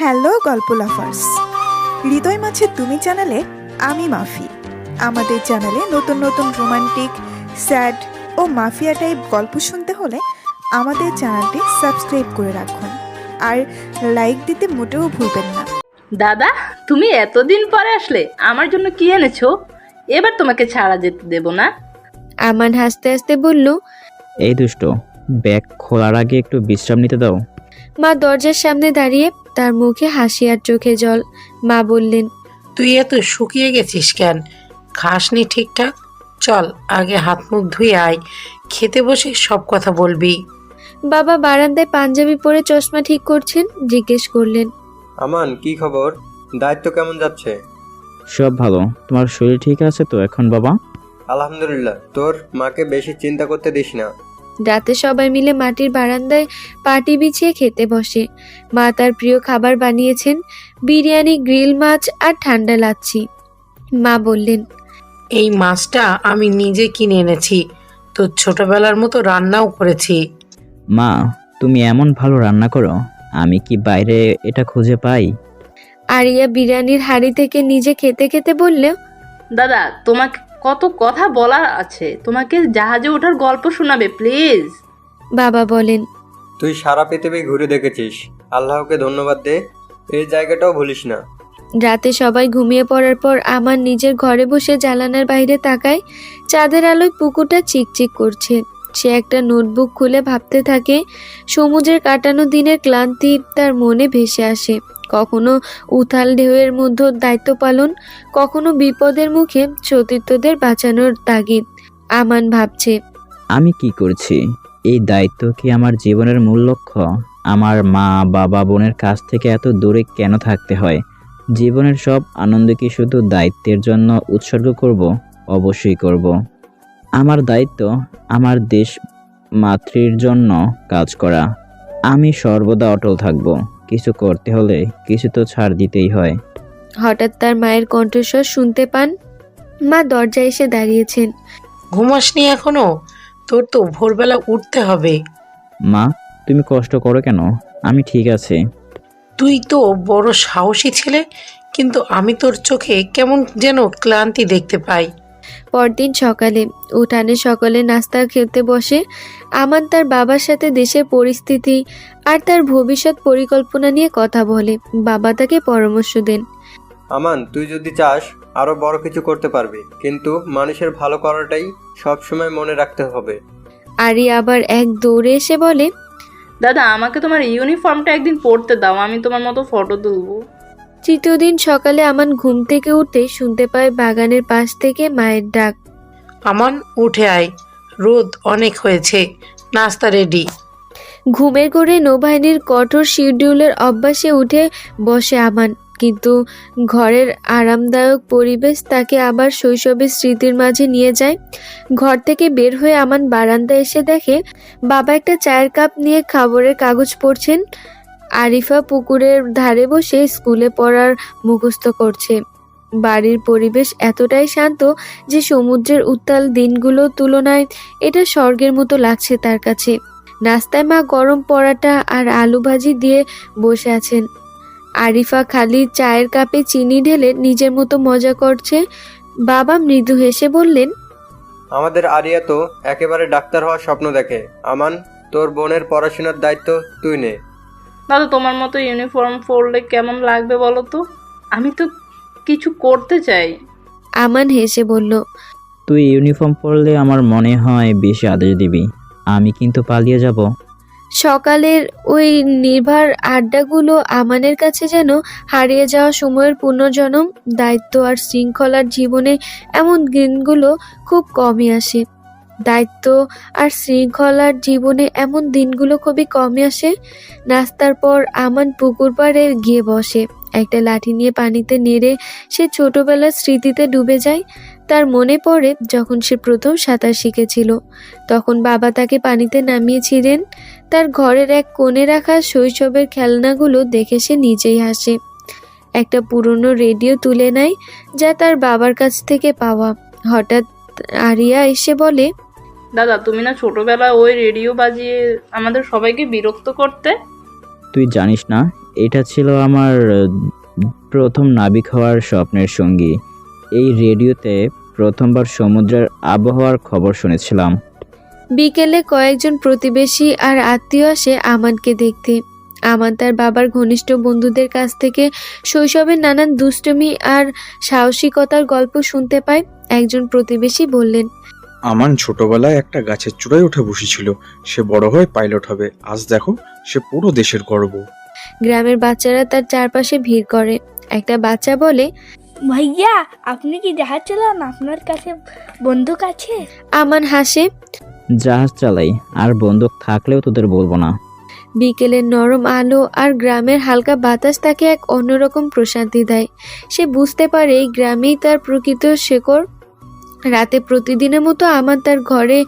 Hello গল্প লাফার্স। হৃদয় মাছে তুমি চ্যানেলে আমি মাফি। আমাদের চ্যানেলে নতুন নতুন রোমান্টিক স্যাড ও মাফিয়া টাইপ গল্প শুনতে হলে আমাদের চ্যানেলটি সাবস্ক্রাইব করে রাখুন। আর লাইক দিতে মোটেও ভুলবেন না। দাদা তুমি এতদিন পরে আসলে আমার জন্য কি এনেছো? এবার তোমাকে ছাড়া যেতে দেব না। আমান হাসতে হাসতে বলল এই দুষ্ট ব্যাগ খোলার আগে একটু বিশ্রাম নিতে দাও। মা দরজার সামনে দাঁড়িয়ে তার মুখে হাসি আর চোখে জল। মা বললেন তুই এত শুকিয়ে গেছিস কেন? খাসনি ঠিকঠাক? চল আগে হাত মুখ ধুয়ে আয়। খেতে বসে সব কথা বলবি। বাবা বারান্দায় পাঞ্জাবি পরে চশমা ঠিক করছেন জিজ্ঞেস করলেন আমান কি খবর? দায়িত্ব কেমন যাচ্ছে? সব ভালো। তোমার শরীর ঠিক আছে তো এখন বাবা? আলহামদুলিল্লাহ। তোর মাকে বেশি চিন্তা করতে দিস না। রাতে সবাই মিলে মাটির বারান্দায় পাটি বিছিয়ে খেতে বসে। মা তার প্রিয় খাবার বানিয়েছেন বিরিয়ানি গ্রিল মাছ আর ঠান্ডা লাচ্ছি। মা বললেন এই মাছটা আমি নিজে কিনে এনেছি। তো ছোটবেলার মতো রান্নাও করেছি। মা তুমি এমন ভালো রান্না করো আমি কি বাইরে এটা খুঁজে পাই? আরিয়া বিরিয়ানির হাড়ি থেকে নিজে খেতে খেতে বললে দাদা তোমাকে কত কথা বলার আছে। তোমাকে জাহাজে ওঠার গল্প শোনাবে প্লিজ। বাবা বলেন তুই সারা পৃথিবী ঘুরে দেখেছিস। আল্লাহকে ধন্যবাদ দে। এই জায়গাটাও ভুলিস না। রাতে সবাই ঘুমিয়ে পড়ার পর আমার নিজের ঘরে বসে জানালার বাইরে তাকায় চাঁদের আলোয় পুকুরটা চিকচিক করছে। সে একটা নোটবুক খুলে ভাবতে থাকে সমুদ্রের কাটানো দিনের ক্লান্তি তার মনে ভেসে আসে। কখনো উথাল ঢেউয়ের মধ্যে দায়িত্ব পালন, কখনো বিপদের মুখে সতীর্থদের বাঁচানোর তাগিদ, আমান ভাবছে। আমি কি করছি? এই দায়িত্ব কি আমার জীবনের মূল লক্ষ্য? আমার মা, বাবা, বোনের কাছ থেকে এত দূরে কেন থাকতে হয়? জীবনের সব আনন্দ কি শুধু দায়িত্বের জন্য উৎসর্গ করব? অবশ্যই করব। আমার দায়িত্ব আমার দেশ মাতৃর জন্য কাজ করা। আমি সর্বদা অটল থাকব। কিছু করতে হলে কিছু তো ছাড় দিতেই হয়। হঠাৎ তার মায়ের কণ্ঠস্বর শুনতে পান? মা দরজায় এসে দাঁড়িয়েছেন। ঘুমাসনি এখনও? তোর তো ভোরবেলা উঠতে হবে। মা তুমি কষ্ট করো কেন? আমি ঠিক আছে। তুই তো বড় সাহসী ছেলে কিন্তু আমি তোর চোখে কেমন যেন ক্লান্তি দেখতে পাই। পরদিন সকালে উঠানে সকলে নাস্তা খেতে বসে। আমান তার বাবার সাথে দেশের পরিস্থিতি আর তার ভবিষ্যৎ পরিকল্পনা নিয়ে কথা বলে। বাবা তাকে পরামর্শ দেন। আমান তুই যদি চাস আরও বড় কিছু করতে পারবি। কিন্তু মানুষের ভালো করাটাই সবসময় মনে রাখতে হবে। আরি আবার এক দৌড়ে এসে বলে দাদা আমাকে তোমার ইউনিফর্মটা একদিন পরতে দাও আমি তোমার মতো ফটো তুলবো। তৃতীয় দিন সকালে আমান ঘুম থেকে উঠতে শুনতে পায় বাগানের পাশ থেকে মায়ের ডাক। আমান উঠে আয়। রোদ অনেক হয়েছে। নাস্তা রেডি। ঘুমের ঘরে নৌবাহিনীর কঠোর শিডিউলের অভ্যাসে উঠে বসে আমান। কিন্তু ঘরের আরামদায়ক পরিবেশ তাকে আবার শৈশবের স্মৃতির মাঝে নিয়ে যায়। ঘর থেকে বের হয়ে আমান বারান্দায় এসে দেখে বাবা একটা চায়ের কাপ নিয়ে খাবারের কাগজ পড়ছেন। আরিফা পুকুরের ধারে বসে স্কুলে পড়ার মুখস্থ করছে। বাড়ির পরিবেশ এতটাই শান্ত যে সমুদ্রের উত্তাল দিনগুলোর তুলনায় এটা স্বর্গের মতো লাগছে তার কাছে। নাস্তায় মা গরম পরাটা আর আলু ভাজি দিয়ে বসে আছেন। আরিফা খালি চায়ের কাপে চিনি ঢেলে নিজের মতো মজা করছে। বাবা মৃদু হেসে বললেন, আমাদের আরিয়া তো একেবারে ডাক্তার হওয়ার স্বপ্ন দেখে। আমান, তোর বোনের পড়াশোনার দায়িত্ব তুই নে। দাদা তোমার মতো ইউনিফর্ম পরলে কেমন লাগবে বলো তো? আমি তো কিছু করতে চাই। আমান হেসে বলল তুই ইউনিফর্ম পরলে আমার মনে হয় বেশি আদেশ দিবি। আমি কিন্তু পালিয়ে যাব। সকালের ওই নির্ভার আড্ডাগুলো আমানের কাছে যেন হারিয়ে যাওয়া সময়ের পুনর্জন্ম দায়িত্ব আর শৃঙ্খলার জীবনে এমন দিনগুলো খুব কমই আসে। দায়িত্ব আর শৃঙ্খলার জীবনে এমন দিনগুলো খুবই কমই আসে। নাস্তার পর আমান পুকুর পাড়ে গিয়ে বসে। একটা লাঠি নিয়ে পানিতে নেড়ে সে ছোটবেলার স্মৃতিতে ডুবে যায়। তার মনে পড়ে যখন সে প্রথম সাঁতার শিখেছিল। তখন বাবা তাকে পানিতে নামিয়েছিলেন। তার ঘরের এক কোণে রাখা শৈশবের খেলনাগুলো দেখে সে নিজেই হাসে। একটা পুরনো রেডিও তুলে নেয় যা তার বাবার কাছ থেকে পাওয়া। হঠাৎ আরিয়া এসে বলে দাদা তুমি না ছোটবেলায় ওই রেডিও বাজিয়ে আমাদের সবাইকে বিরক্ত করতে? তুই জানিস না এটা ছিল আমার প্রথম নাবিক হওয়ার স্বপ্নের সঙ্গী। এই রেডিওতে প্রথমবার সমুদ্রের আবহাওয়ার খবর শুনেছিলাম। বিকেলে কয়েকজন প্রতিবেশী আর আত্মীয় আসে আমানকে দেখতে। আমান তার বাবার ঘনিষ্ঠ বন্ধুদের কাছ থেকে শৈশবের নানান দুষ্টুমি আর সাহসিকতার গল্প শুনতে পায়। একজন প্রতিবেশী বললেন আমান ছোটবেলায় একটা গাছের চূড়ায় উঠে বসেছিল। সে বড় হয়ে পাইলট হবে। আজ দেখো সে পুরো দেশের গর্ব। গ্রামের বাচ্চারা তার চারপাশে ভিড় করে। একটা বাচ্চা বলে ভাইয়া আপনি কি জাহাজ চালান? আপনার কাছে বন্দুক আছে? আমান হাসে জাহাজ চালাই আর বন্দুক থাকলেও তোদের বলব না। বিকেলের নরম আলো আর গ্রামের হালকা বাতাস তাকে এক অন্যরকম প্রশান্তি দেয়। সে বুঝতে পারে এই গ্রামেই তার প্রকৃত শেকড়। রাতে প্রতিদিনের মতো আমার তার ঘরে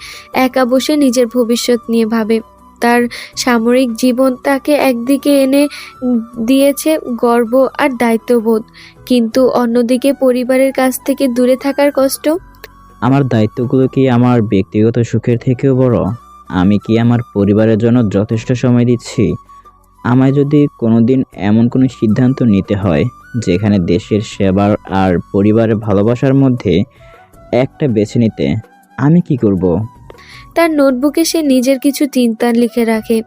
একা বসে নিজের ভবিষ্যৎ নিয়ে ভাবে। তার সামরিক জীবন তাকে একদিকে এনে দিয়েছে গর্ব আর দায়িত্ববোধ। কিন্তু অন্যদিকে পরিবারের কাছ থেকে দূরে থাকার কষ্ট? আমার দায়িত্বগুলো কি আমার ব্যক্তিগত সুখের থেকেও বড়? আমি কি আমার পরিবারের জন্য যথেষ্ট সময় দিচ্ছি? আমায় যদি কোনোদিন এমন কোনো সিদ্ধান্ত নিতে হয়, যেখানে দেশের সেবার আর পরিবারের ভালোবাসার মধ্যে একটা বেছে নিতে। আমি কি করব? তার নোটবুকে সে নিজের কিছু চিন্তা লিখে রাখে।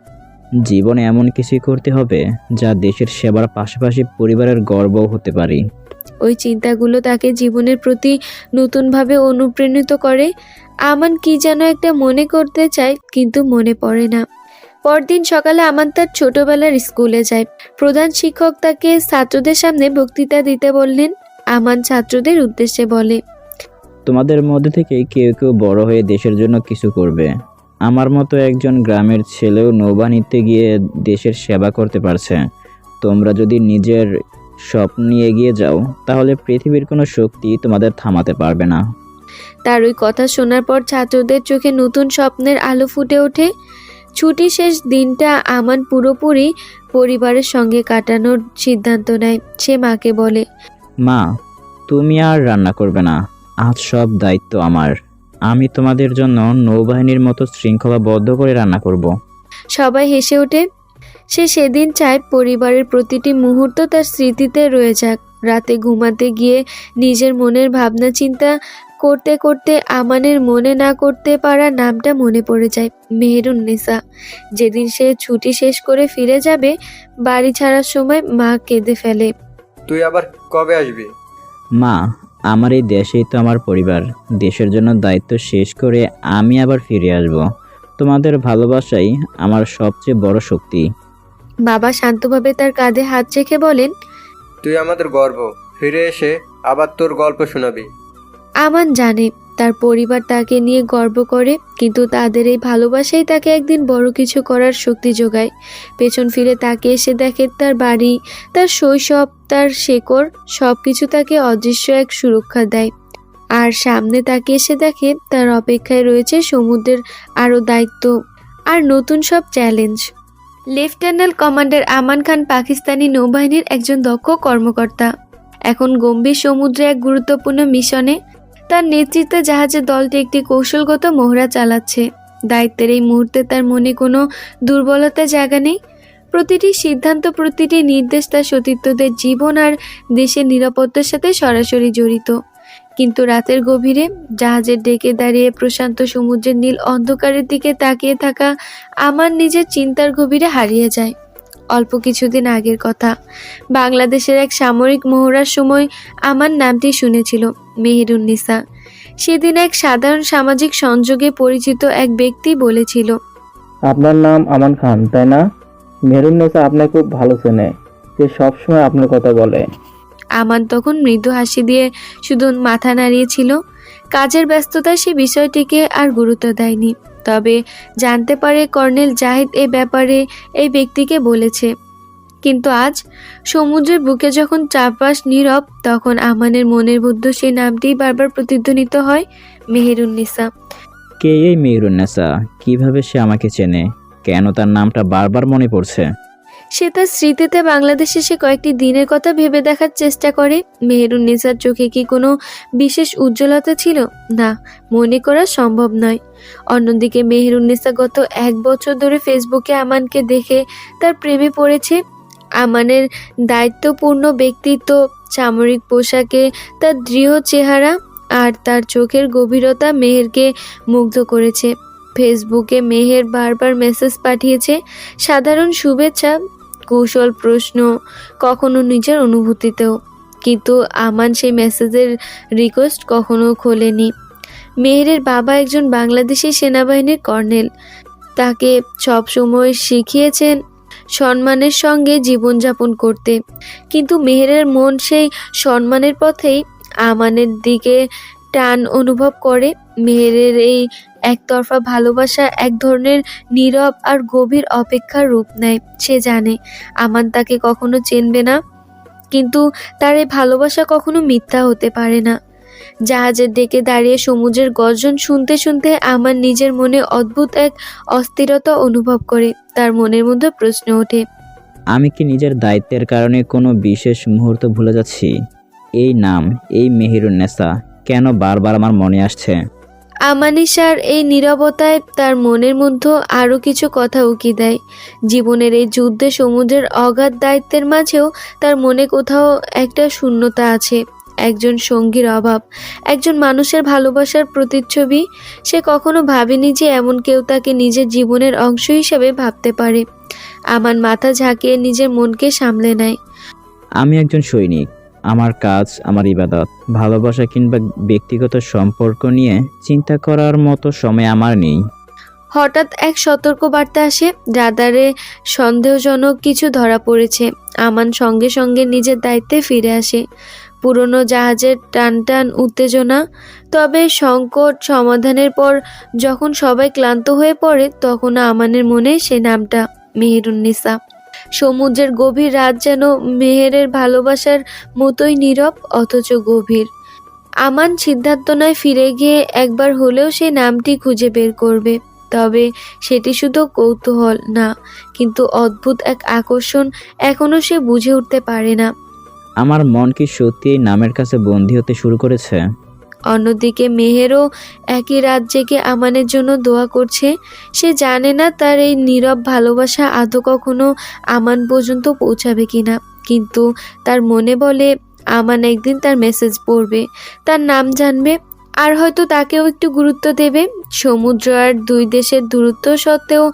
জীবনে এমন কিছুই করতে হবে যা দেশের সেবার পাশাপাশি পরিবারের গর্বও হতে পারি। ওই চিন্তাগুলো তাকে জীবনের প্রতি নতুনভাবে অনুপ্রাণিত করে। আমান কি যেন একটা মনে করতে চায় কিন্তু মনে পড়ে না। পরদিন সকালে আমান তার ছোটবেলার স্কুলে যায়। প্রধান শিক্ষক তাকে ছাত্রদের সামনে বক্তৃতা দিতে বললেন। আমান ছাত্রদের উদ্দেশ্যে বলে তোমাদের মধ্যে থেকে কেউ কেউ বড় হয়ে দেশের জন্য কিছু করবে। আমার মতো একজন গ্রামের ছেলেও নৌবাহিনীতে গিয়ে দেশের সেবা করতে পারছে। তোমরা যদি নিজের স্বপ্ন নিয়ে এগিয়ে যাও তাহলে পৃথিবীর কোনো শক্তি তোমাদের থামাতে পারবে না। তার ওই কথা শোনার পর ছাত্রদের চোখে নতুন স্বপ্নের আলো ফুটে ওঠে। ছুটি শেষ দিনটা আমান পুরোপুরি পরিবারের সঙ্গে কাটানোর সিদ্ধান্ত নেয়। সে মাকে বলে মা তুমি আর রান্না করবে না। আজ সব দায়িত্ব আমার। আমি তোমাদের জন্য নৌবাহিনীর মতো শৃঙ্খলাবদ্ধ করে রান্না করব। সবাই হেসে ওঠে। সে সেদিন চায় পরিবারের প্রতিটি মুহূর্ত তার স্মৃতিতে রয়ে যাক। রাতে ঘুমাতে গিয়ে নিজের মনের ভাবনা চিন্তা করতে করতে আমানের মনে না করতে পারা নামটা মনে পড়ে যায়। মেহেরুন নেসা যেদিন সে ছুটি শেষ করে ফিরে যাবে বাড়ি ছাড়ার সময় মা কেঁদে ফেলে। তুই আবার কবে আসবি? মা আমার এই দেশেই তো আমার পরিবার। দেশের জন্য দায়িত্ব শেষ করে আমি আবার ফিরে আসব। তোমাদের ভালোবাসাই আমার সবচেয়ে বড় শক্তি। বাবা শান্তভাবে তার কাঁধে হাত রেখে বলেন তুই আমাদের গর্ব। ফিরে এসে আবার তোর গল্প শোনাবি। আমান জানে তার পরিবার তাকে নিয়ে গর্ব করে, কিন্তু তাদের এই ভালোবাসাই তাকে একদিন বড় কিছু করার শক্তি যোগায়। পেছন ফিরে তাকে এসে দেখে তার বাড়ি, তার শৈশব, তার শেকড় সব কিছু তাকে অদৃশ্য এক সুরক্ষা দেয়। আর সামনে তাকে এসে দেখে তার অপেক্ষায় রয়েছে সমুদ্রের আরও দায়িত্ব। আর নতুন সব challenge. Lieutenant commander Aman Khan Pakistani নৌবাহিনীর একজন দক্ষ কর্মকর্তা। এখন গম্ভীর সমুদ্রে এক গুরুত্বপূর্ণ মিশনে তার নেতৃত্বে জাহাজের দলটি একটি কৌশলগত মোহরা চালাচ্ছে। দায়িত্বের এই মুহূর্তে তার মনে কোনো দুর্বলতা জায়গা নেই। প্রতিটি সিদ্ধান্ত, প্রতিটি নির্দেশ তার সতীর্থদের জীবন আর দেশের নিরাপত্তার সাথে সরাসরি জড়িত। কিন্তু রাতের গভীরে জাহাজের ডেকে দাঁড়িয়ে প্রশান্ত সমুদ্রের নীল অন্ধকারের দিকে তাকিয়ে থাকা আমার নিজের চিন্তার গভীরে হারিয়ে যায়। অল্প কিছুদিন আগের কথা। বাংলাদেশের এক সামরিক মহড়ার সময় আমার নামটি শুনেছিল মেহেরুন্নিসা সেদিন এক সাধারণ সামাজিক সংযোগে পরিচিত এক ব্যক্তি বলেছিল আপনার নাম আমান খান তাই না? মেহরুন্নেসা আপনাকে খুব ভালো চেনে সে সবসময় আপনার কথা বলে। আমান তখন মৃদু হাসি দিয়ে শুধু মাথা নাড়িয়েছিল। কাজের ব্যস্ততায় সে বিষয়টিকে আর গুরুত্ব দেয়নি। তবে জানতে পারে কর্নেল জাহিদ এ ব্যাপারে এই ব্যক্তিকে বলেছে। কিন্তু আজ সমুদ্রের বুকে যখন চারপাশ নীরব, তখন আমানের মনের মধ্যে সেই নামটি বারবার প্রতিধ্বনিত হয়, মেহেরুন্নিসা। কে এই মেহেরুন্নিসা? কীভাবে সে আমাকে চেনে? কেন তার নামটা বারবার মনে পড়ছে? সে তার স্মৃতিতে বাংলাদেশে সে কয়েকটি দিনের কথা ভেবে দেখার চেষ্টা করে। মেহেরুন্নিসার চোখে কি কোনো বিশেষ উজ্জ্বলতা ছিল? না, মনে করা সম্ভব নয়। অন্যদিকে মেহেরুন্নিসা গত এক বছর ধরে ফেসবুকে আমানকে দেখে তার প্রেমে পড়েছে। আমানের দায়িত্বপূর্ণ ব্যক্তিত্ব, সামরিক পোশাকে তার দৃঢ় চেহারা আর তার চোখের গভীরতা মেহেরকে মুগ্ধ করেছে। ফেসবুকে মেহের বারবার মেসেজ পাঠিয়েছে, সাধারণ শুভেচ্ছা কৌশল, প্রশ্ন কখনো নিজের অনুভূতিতেও, কিন্তু আমান সেই মেসেজের রিকোয়েস্ট কখনো খোলেনি। মেহেরের বাবা একজন বাংলাদেশি সেনাবাহিনীর কর্নেল। তাকে সবসময় শিখিয়েছেন সম্মানের সঙ্গে জীবনযাপন করতে। কিন্তু মেহেরের মন সেই সম্মানের পথেই আমানের দিকে টান অনুভব করে। মেহেরের এই একতরফা ভালোবাসা এক ধরনের নীরব আর গভীর অপেক্ষার রূপ নেয়, সে জানে। আমান তাকে কখনো চিনবে না, কিন্তু তার এই ভালোবাসা কখনো মিথ্যা হতে পারে না। জাহাজের ডেকে দাঁড়িয়ে সমুদ্রের গর্জন শুনতে শুনতে আমার নিজের মনে অদ্ভুত এক অস্থিরতা অনুভব করে, তার মনের মধ্যে প্রশ্ন ওঠে। আমি কি নিজের দায়িত্বের কারণে কোনো বিশেষ মুহূর্ত ভুলে যাচ্ছি? এই নাম, এই মেহিরুন্নেসা কেন বারবার আমার মনে আসছে? আমানিসার এই নীরবতায় তার মনের মধ্যে আরও কিছু কথা উকি দেয়। জীবনের এই যুদ্ধে সমুদ্রের অগাধ দায়িত্বের মাঝেও তার মনে কোথাও একটা শূন্যতা আছে। একজন সঙ্গীর অভাব একজন মানুষের ভালোবাসার প্রতিচ্ছবি সে কখনো ভাবেনি যে এমন কেউ তাকে নিজের জীবনের অংশ হিসেবে ভাবতে পারে। আমার মাথা ঝাঁকিয়ে নিজের মনকে সামলে নেয়। আমি একজন সৈনিক আমার কাজ, আমার ইবাদত। ভালোবাসা কিংবা ব্যক্তিগত সম্পর্ক নিয়ে চিন্তা করার মতো সময় আমার নেই। হঠাৎ এক সতর্ক বার্তা আসে, রাদারে সন্দেহজনক কিছু ধরা পড়েছে। আমান সঙ্গে সঙ্গে নিজের দায়িত্বে ফিরে আসে। পুরনো জাহাজের টান টান উত্তেজনা, তবে সংকট সমাধানের পর যখন সবাই ক্লান্ত হয়ে পড়ে, তখন আমানের মনে সে নামটা মেহেরুন্নিসা সমুদ্রের গভীর রাত যেন মেহেরের ভালোবাসার মতোই নীরব, অথচ গভীর। আমান সিদ্ধান্ত নয় ফিরে গিয়ে একবার হলেও সেই নামটি খুঁজে বের করবে, তবে সেটি শুধু কৌতূহল না, কিন্তু অদ্ভুত এক আকর্ষণ এখনও সে বুঝে উঠতে পারে না। আমার মন কি সত্যি নামের কাছে বন্দী হতে শুরু করেছে? অন্যদিকে মেহেরও একই রাত জেগে আমানের জন্য দোয়া করছে। সে জানে না তার এই নীরব ভালোবাসা আদৌ কখনো আমান পর্যন্ত পৌঁছাবে কিনা। কিন্তু তার মনে বলে, আমান একদিন তার মেসেজ পড়বে, তার নাম জানবে, আর হয়তো তাকেও একটু গুরুত্ব দেবে। সমুদ্র আর দুই দেশের দূরত্ব সত্ত্বেও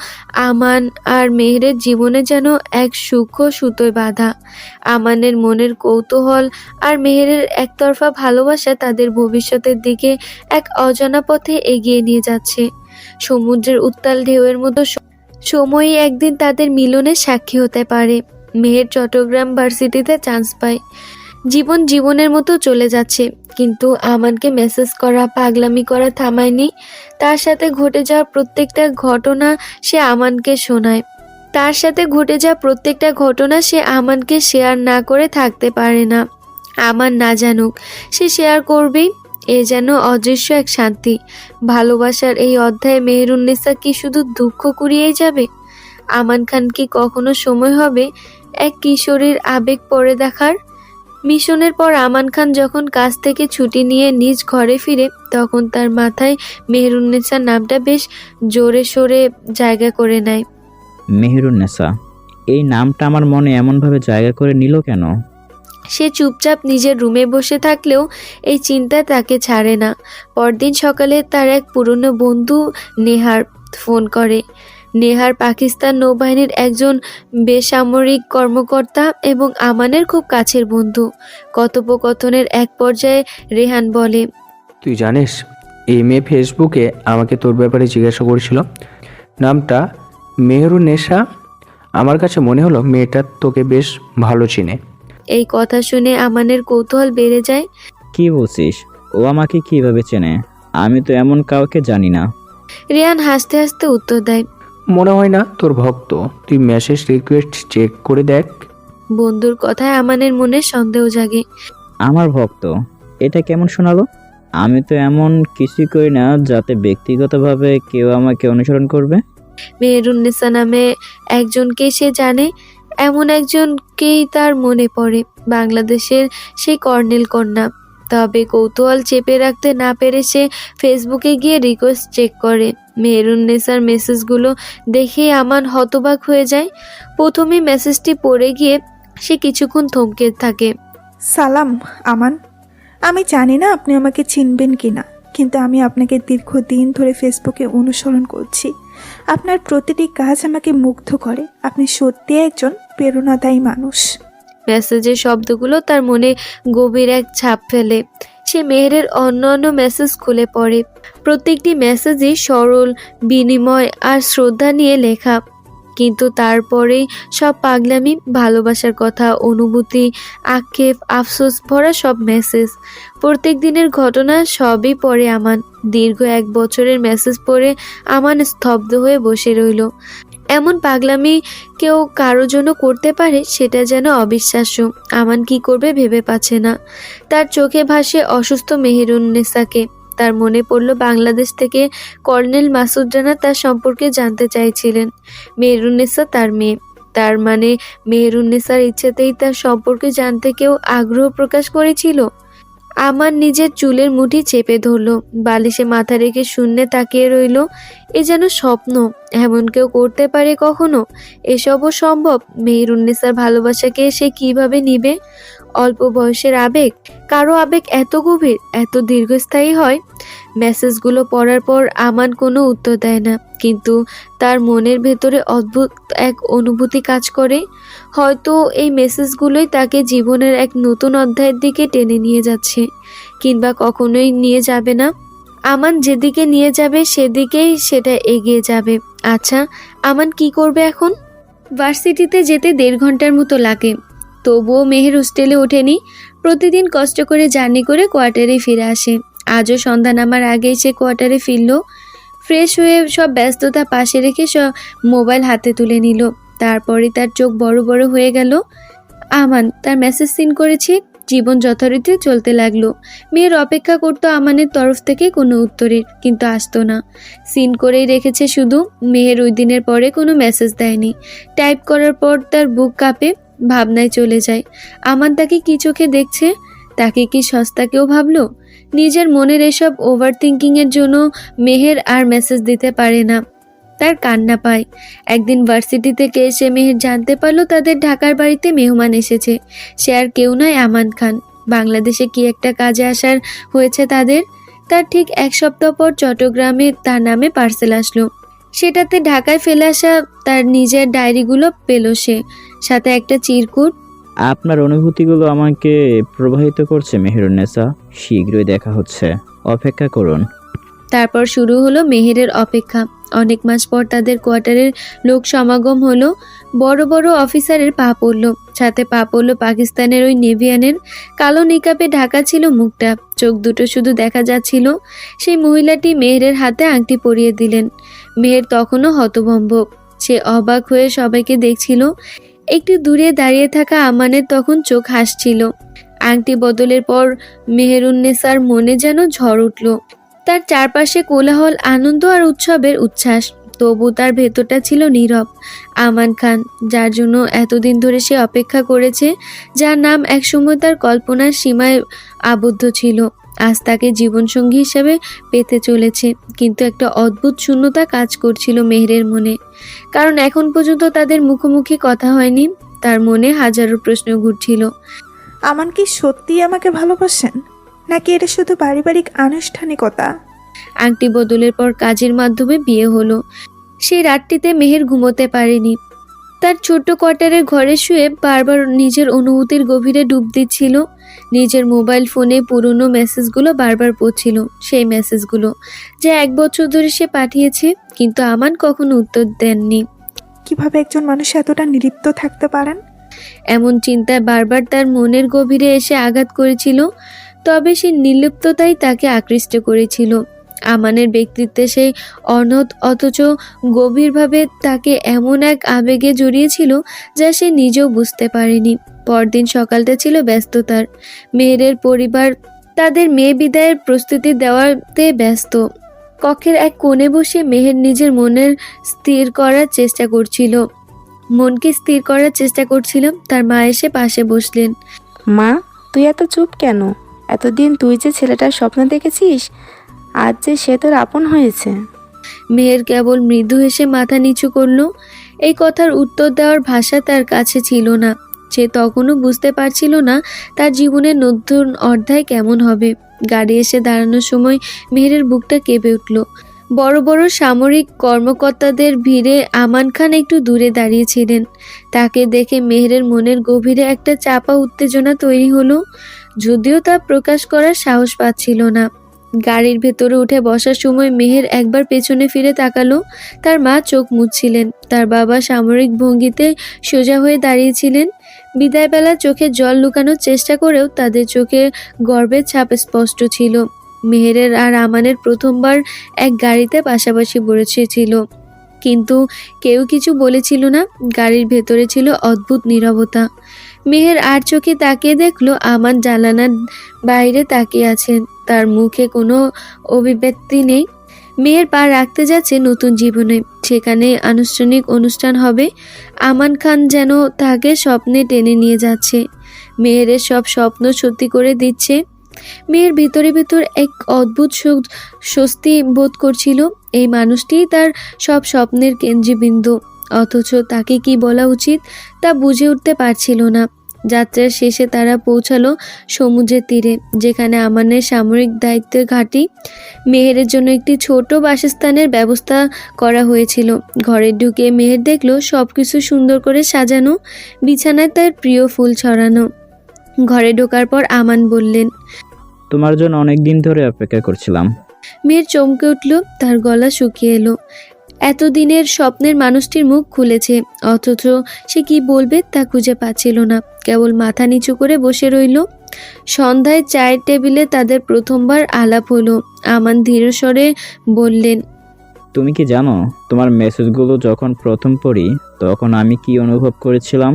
আমান আর মেহেরের জীবনে যেন এক সূক্ষ্ম সুতোয় বাঁধা। আমানের মনের কৌতূহল আর মেহরের একতরফা ভালোবাসা তাদের ভবিষ্যতের দিকে এক অজানা পথে এগিয়ে নিয়ে যাচ্ছে। সমুদ্রের উত্তাল ঢেউয়ের মতো সময়ই একদিন তাদের মিলনের সাক্ষী হতে পারে। মেহের চট্টগ্রাম ভার্সিটিতে চান্স পায়। জীবন জীবনের মতো চলে যাচ্ছে। কিন্তু আমানকে মেসেজ করা, পাগলামি করা থামায়নি। তার সাথে ঘটে যাওয়া প্রত্যেকটা ঘটনা সে আমানকে শোনায়। তার সাথে ঘটে যাওয়া প্রত্যেকটা ঘটনা সে আমানকে শেয়ার না করে থাকতে পারে না। আমার না জানুক, সে শেয়ার করবেই। এ যেন অদৃশ্য এক শান্তি। ভালোবাসার এই অধ্যায়ে মেহেরুন্নেসা কি শুধু দুঃখ কুড়িয়েই যাবে? আমান খান কি কখনো সময় হবে এক কিশোরীর আবেগ পড়ে দেখার? মিশনের পর আমান খান যখন কাজ থেকে ছুটি নিয়ে নিজ ঘরে ফিরে তখন তার মাথায় মেহেরুন্নেসার নামটা বেশ জোরে সোরে জায়গা করে নেয়। মেহেরুন্নেসা এই নামটা আমার মনে এমনভাবে জায়গা করে নিল কেন? সে চুপচাপ নিজের রুমে বসে থাকলেও এই চিন্তা তাকে ছাড়ে না। পরদিন সকালে তার এক পুরনো বন্ধু নেহার ফোন করে। নেহার পাকিস্তান নৌবাহিনীর একজন বেসামরিক কর্মকর্তা এবং আমানের খুব কাছের বন্ধু। কথোপকথনের এক পর্যায়ে রেহান বলে তুই জানিস এই মেয়ে ফেসবুকে আমাকে তোর ব্যাপারে জিজ্ঞাসা করেছিল? নামটা মেহরুনেশা। আমার কাছে মনে হলো মেয়েটা তোকে বেশ ভালো চিনে। এই কথা শুনে আমানের কৌতূহল বেড়ে যায়। কি বলছিস? ও আমাকে কীভাবে চেনে? আমি তো এমন কাউকে জানি না। রেহান হাসতে হাসতে উত্তর দেয় মনে হয় না তোর ভক্ত। তুই মেসেজ রিকোয়েস্ট চেক করে দেখ। বন্ধুর কথায় আমানের মনে সন্দেহ জাগে। আমার ভক্ত এটা কেমন শোনালো? আমি তো এমন কিছুই করি না যাতে ব্যক্তিগতভাবে কেউ আমাকে অনুসরণ করবে। মেহেরুন্নেসা নামে একজনকে সে জানে এমন একজনকেই তার মনে পড়ে। বাংলাদেশের সেই কর্নেল কন্যা। তবে কৌতূহল চেপে রাখতে না পেরে সে ফেসবুকে গিয়ে রিকোয়েস্ট চেক করে। মেহরুন্নেসার মেসেজগুলো দেখে আমান হতবাক হয়ে যায়। প্রথমে মেসেজটি পড়ে গিয়ে সে কিছুক্ষণ থমকে থাকে। সালাম আমান। আমি জানি না আপনি আমাকে চিনবেন কি না কিন্তু আমি আপনাকে দীর্ঘদিন ধরে ফেসবুকে অনুসরণ করছি। আপনার প্রতিটি কাজ আমাকে মুগ্ধ করে। আপনি সত্যি একজন প্রেরণাদায়ী মানুষ। মেসেজের শব্দগুলো তার মনে গভীর এক ছাপ ফেলে। সে মেহেরের অন্য অন্য মেসেজ খুলে পড়ে। প্রত্যেকটি মেসেজই সরল, বিনিময় আর শ্রদ্ধা নিয়ে লেখা। কিন্তু তারপরেই সব পাগলামি, ভালোবাসার কথা, অনুভূতি, আক্ষেপ, আফসোস ভরা সব মেসেজ প্রত্যেক দিনের ঘটনা সবই পড়ে আমান। দীর্ঘ এক বছরের মেসেজ পড়ে আমান স্তব্ধ হয়ে বসে রইল। এমন পাগলামি কেউ কারও জন্য করতে পারে সেটা যেন অবিশ্বাস্য। আমান কি করবে ভেবে পাচ্ছে না। তার চোখে ভাসে অসুস্থ মেহেরুন্নেসাকে। তার মনে পড়ল বাংলাদেশ থেকে কর্নেল মাসুদ রানা তার সম্পর্কে জানতে চাইছিলেন। মেহেরুন্নেসা তার মেয়ে। তার মানে মেহেরুন্নেসার ইচ্ছেতেই তার সম্পর্কে জানতে কেউ আগ্রহ প্রকাশ করেছিল? আমার নিজের চুলের মুঠি চেপে ধরল, বালিশে মাথা রেখে শূন্যে তাকিয়ে রইল। এ যেন স্বপ্ন, এমন কেউ করতে পারে কখনো? এসবও সম্ভব? মেহেরুন্নেসার ভালোবাসাকে সে কীভাবে নিবে? অল্প বয়সের আবেগ? কারও আবেগ এত গভীর, এত দীর্ঘস্থায়ী হয়? মেসেজগুলো পড়ার পর আমান কোনো উত্তর দেয় না। কিন্তু তার মনের ভেতরে অদ্ভুত এক অনুভূতি কাজ করে। হয়তো এই মেসেজগুলোই তাকে জীবনের এক নতুন অধ্যায়ের দিকে টেনে নিয়ে যাচ্ছে, কিংবা কখনোই নিয়ে যাবে না। আমান যেদিকে নিয়ে যাবে, সেদিকেই সেটা এগিয়ে যাবে। আচ্ছা আমান কি করবে এখন? ভার্সিটিতে যেতে দেড় ঘণ্টার মতো লাগে। তবুও মেহের হোস্টেলে ওঠেনি। প্রতিদিন কষ্ট করে জার্নি করে কোয়ার্টারে ফিরে আসে। আজও সন্ধ্যা নামার আগেই সে কোয়ার্টারে ফিরল। ফ্রেশ হয়ে সব ব্যস্ততা পাশে রেখে সব মোবাইল হাতে তুলে নিল। তারপরে তার চোখ বড় বড় হয়ে গেল। আমান, তার মেসেজ সিন করেছে। জীবন যথারীতি চলতে লাগল। মেয়ের অপেক্ষা করতো আমানের তরফ থেকে কোনো উত্তরের কিন্তু আসতো না। সিন করেই রেখেছে শুধু মেয়ের ওই দিনের পরে কোনো মেসেজ দেয়নি। টাইপ করার পর তার বুক কাঁপে। ভাবনায় চলে যায়। আমার তাকে কি চোখে দেখছে? তাকে কি সস্তা কেউ ভাবলো? নিজের মনের এসব ওভার থিঙ্কিংয়ের জন্য মেহের আর মেসেজ দিতে পারে না। তার কান্না পায়। একদিন ভার্সিটি থেকে এসে মেহের জানতে পারল তাদের ঢাকার বাড়িতে মেহমান এসেছে। সে আর কেউ নয়, আমান খান। বাংলাদেশে কি একটা কাজে আসার হয়েছে তাদের? তার ঠিক এক সপ্তাহ পর চট্টগ্রামে তার নামে পার্সেল আসলো। সেটাতে ঢাকায় ফেলে আসা তার নিজের ডায়েরিগুলো পেল সে। সাথে একটা চিরকুট। আপনার অনুভূতিগুলো আমাকে প্রভাবিত করছে মেহেরুন্নেসা শীঘ্রই দেখা হচ্ছে। অপেক্ষা করুন। তারপর শুরু হলো মেহেরের অপেক্ষা। অনেক মাস পর তাদের কোয়ার্টারের লোক সমাগম হলো। বড় বড় অফিসারের পা পড়ল। সাথে পা পড়ল পাকিস্তানের ওই নেভিয়ানের। কালো নিকাপে ঢাকা ছিল মুখটা। চোখ দুটো শুধু দেখা যাচ্ছিল। সেই মহিলাটি মেহেরের হাতে আংটি পরিয়ে দিলেন। মেহের তখনও হতভম্ব। সে অবাক হয়ে সবাইকে দেখছিল। একটু দূরে দাঁড়িয়ে থাকা আমানের তখন চোখ হাসছিল। আংটি বদলের পর মেহেরুন্নেসার মনে যেন ঝড় উঠল। তার চারপাশে কোলাহল, আনন্দ আর উৎসবের উচ্ছ্বাস। তবু তার ভেতরটা ছিল নীরব। আমান খান, যার জন্য এতদিন ধরে সে অপেক্ষা করেছে, যার নাম একসময় তার কল্পনার সীমায় আবদ্ধ ছিল। আজ তাকে জীবনসঙ্গী হিসেবে পেতে চলেছে। কিন্তু একটা অদ্ভুত শূন্যতা কাজ করছিল মেহেরের মনে। কারণ এখন পর্যন্ত তাদের মুখোমুখি কথা হয়নি তার মনে হাজারো প্রশ্ন ঘুরছিল। আমান কি সত্যিই আমাকে ভালোবাসেন নাকি এটা শুধু পারিবারিক আনুষ্ঠানিকতা? আংটি বদলের পর কাজের মাধ্যমে বিয়ে হলো। সেই রাতটিতে মেহের ঘুমোতে পারেনি। তার ছোট্ট কোয়ার্টারের ঘরে শুয়ে বারবার নিজের অনুভূতির গভীরে ডুব দিচ্ছিল। নিজের মোবাইল ফোনে পুরনো মেসেজগুলো বারবার পড়ছিল সেই মেসেজগুলো যা এক বছর ধরে সে পাঠিয়েছে কিন্তু আমান কখনো উত্তর দেননি। কীভাবে একজন মানুষ এতটা নিলিপ্ত থাকতে পারেন? এমন চিন্তায় বারবার তার মনের গভীরে এসে আঘাত করেছিল তবে সে নির্লিপ্ততাই তাকে আকৃষ্ট করেছিল। আমানের ব্যক্তিত্বে সেই অনথ অথচ গভীরভাবে তাকে এমন এক আবেগে জড়িয়েছিল যা সে নিজেও বুঝতে পারেনি। পরদিন সকালটা ছিল ব্যস্ততার। মেয়েরের পরিবার তাদের মেয়ে বিদায়ের প্রস্তুতি দেওয়াতে ব্যস্ত। কক্ষের এক কোণে বসে মেহের নিজের মনের স্থির করার চেষ্টা করছিল। মনকে স্থির করার চেষ্টা করছিলাম, তার মা এসে পাশে বসলেন। মা, তুই এত চুপ কেন? এতদিন তুই যে ছেলেটার স্বপ্ন দেখেছিস আজ যে সে তোর আপন হয়েছে। মেহের কেবল মৃদু হেসে মাথা নিচু করল। এই কথার উত্তর দেওয়ার ভাষা তার কাছে ছিল না। সে তখনও বুঝতে পারছিল না তার জীবনের নতুন অধ্যায় কেমন হবে। গাড়ি এসে দাঁড়ানোর সময় মেহেরের বুকটা কেঁপে উঠল। বড় বড় সামরিক কর্মকর্তাদের ভিড়ে আমান খান একটু দূরে দাঁড়িয়েছিলেন। তাকে দেখে মেহেরের মনের গভীরে একটা চাপা উত্তেজনা তৈরি হলো। যদিও তা প্রকাশ করার সাহস পাচ্ছিল না। গাড়ির ভেতরে উঠে বসার সময় মেহের একবার পেছনে ফিরে তাকালো। তার মা চোখ মুছছিলেন। তার বাবা সামরিক ভঙ্গিতে সোজা হয়ে দাঁড়িয়েছিলেন। বিদায়বেলা চোখে জল লুকানোর চেষ্টা করেও তাদের চোখে গর্বের ছাপ স্পষ্ট ছিল। মেহেরের আর আমানের প্রথমবার এক গাড়িতে পাশাপাশি বসেছিল কিন্তু কেউ কিছু বলেছিল না। গাড়ির ভেতরে ছিল অদ্ভুত নীরবতা। মেহের আর চোখে তাকিয়ে দেখল আমান জানালার বাইরে তাকিয়ে আছেন। তার মুখে কোনো অভিব্যক্তি নেই। মেয়ের পা রাখতে যাচ্ছে নতুন জীবনে। সেখানে আনুষ্ঠানিক অনুষ্ঠান হবে। আমান খান যেন তাকে স্বপ্নে টেনে নিয়ে যাচ্ছে। মেয়ের সব স্বপ্ন সত্যি করে দিচ্ছে। মেয়ের ভিতরে ভিতর এক অদ্ভুত স্বস্তি বোধ করছিল। এই মানুষটিই তার সব স্বপ্নের কেন্দ্রবিন্দু। অথচ তাকে কি বলা উচিত তা বুঝে উঠতে পারছিল না। যাত্রার শেষে তারা পৌঁছালো সমুদ্রের তীরে যেখানে আমানের সামরিক দায়িত্বের ঘাঁটি। মেহেরের জন্য একটি ছোট বাসস্থানের ব্যবস্থা করা হয়েছিল। ঘরে ঢুকে মেহের দেখল সব কিছু সুন্দর করে সাজানো বিছানায় তার প্রিয় ফুল ছড়ানো। ঘরে ঢোকার পর আমান বললেন তোমার জন্য অনেক দিন ধরে অপেক্ষা করছিলাম। মেয়ের চমকে উঠল তার গলা শুকিয়ে এলো। এতদিনের স্বপ্নের মানুষটির মুখ খুলেছে অথচ সে কি বলবে তা খুঁজে পাচ্ছিল না। কেবল মাথা নিচু করে বসে রইল। সন্ধ্যায় চায়ের টেবিলে তাদের প্রথমবার আলাপ হলো। আমান ধীরস্বরে বললেন তুমি কি জানো তোমার মেসেজগুলো যখন প্রথম পড়ি তখন আমি কি অনুভব করেছিলাম?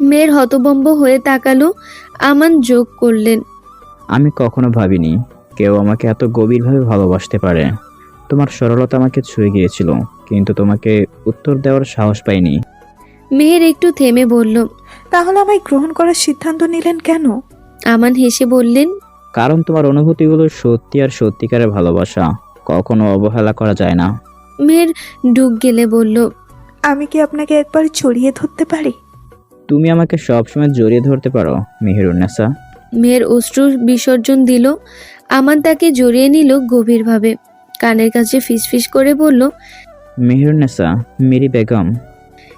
মেয়ের হতবম্ব হয়ে তাকালো। আমান যোগ করলেন আমি কখনো ভাবিনি কেউ আমাকে এত গভীরভাবে ভালোবাসতে পারে। তোমার সরলতা আমাকে ছুঁয়ে গিয়েছিল কিন্তু তোমাকে উত্তর দেওয়ার সাহস পাইনি। মেহের একটু থেমে বলল তাহলে আমায় গ্রহণ করার সিদ্ধান্ত নিলেন কেন? আমান হেসে বললেন কারণ তোমার অনুভূতিগুলো সত্যি আর সত্যিকারের ভালোবাসা কখনো অবহেলা করা যায় না। মেয়ের ডুব গেলে বলল আমি কি আপনাকে একবার জড়িয়ে ধরতে পারি? তুমি আমাকে সবসময় জড়িয়ে ধরতে পারো মেহেরুন্নেসা মেয়ের অশ্রু বিসর্জন দিল আমান তাকে জড়িয়ে নিল গভীরভাবে। কানের কাছে ফিসফিস করে বলল মেহেরুন্নেসা মেরি বেগম।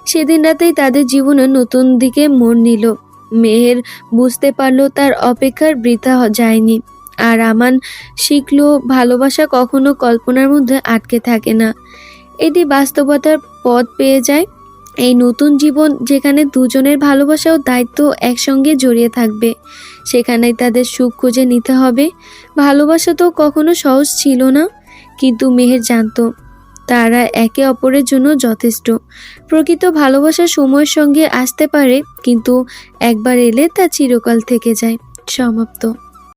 সেদিন রাতেই তাদের জীবনে নতুন দিকে মোড় নিল। মেহের বুঝতে পারল তার অপেক্ষার বৃথা যায়নি। আর আমান শিখলো ভালোবাসা কখনো কল্পনার মধ্যে আটকে থাকে না। এটি বাস্তবতার পথ পেয়ে যায়। এই নতুন জীবন যেখানে দুজনের ভালোবাসা ও দায়িত্ব একসঙ্গে জড়িয়ে থাকবে সেখানেই তাদের সুখ খুঁজে নিতে হবে। ভালোবাসা তো কখনো সহজ ছিল না। কিন্তু মেহের জানত, তারা একে অপরের জন্য যথেষ্ট। প্রকৃত ভালোবাসা সময়ের সঙ্গে আসতে পারে, কিন্তু একবার এলে তা চিরকাল থেকে যায়। সমাপ্ত।